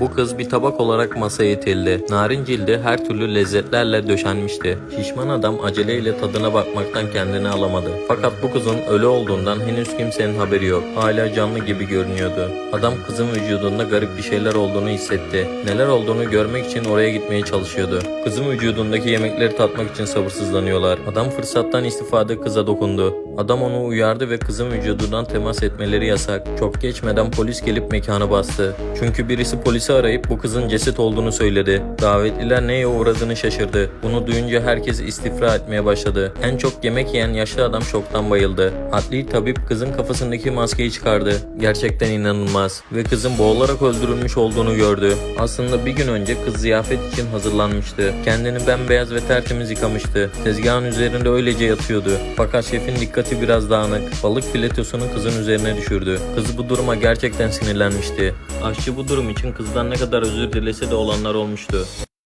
Bu kız bir tabak olarak masaya itildi. Narin cildi her türlü lezzetlerle döşenmişti. Şişman adam aceleyle tadına bakmaktan kendini alamadı. Fakat bu kızın ölü olduğundan henüz kimsenin haberi yok. Hala canlı gibi görünüyordu. Adam kızın vücudunda garip bir şeyler olduğunu hissetti. Neler olduğunu görmek için oraya gitmeye çalışıyordu. Kızın vücudundaki yemekleri tatmak için sabırsızlanıyorlar. Adam fırsattan istifade kıza dokundu. Adam onu uyardı ve kızın vücudundan temas etmeleri yasak. Çok geçmeden polis gelip mekanı bastı. Çünkü birisi polisi arayıp bu kızın ceset olduğunu söyledi. Davetliler neye uğradığını şaşırdı. Bunu duyunca herkes istifra etmeye başladı. En çok yemek yiyen yaşlı adam şoktan bayıldı. Adli tabip kızın kafasındaki maskeyi çıkardı. Gerçekten inanılmaz. Ve kızın boğularak öldürülmüş olduğunu gördü. Aslında bir gün önce kız ziyafet için hazırlanmıştı. Kendini bembeyaz ve tertemiz yıkamıştı. Tezgahın üzerinde öylece yatıyordu. Fakat şefin dikkati biraz dağınık. Balık filetosunu kızın üzerine düşürdü. Kız bu duruma gerçekten sinirlenmişti. Aşçı bu durum için kızdan ne kadar özür dilese de olanlar olmuştu.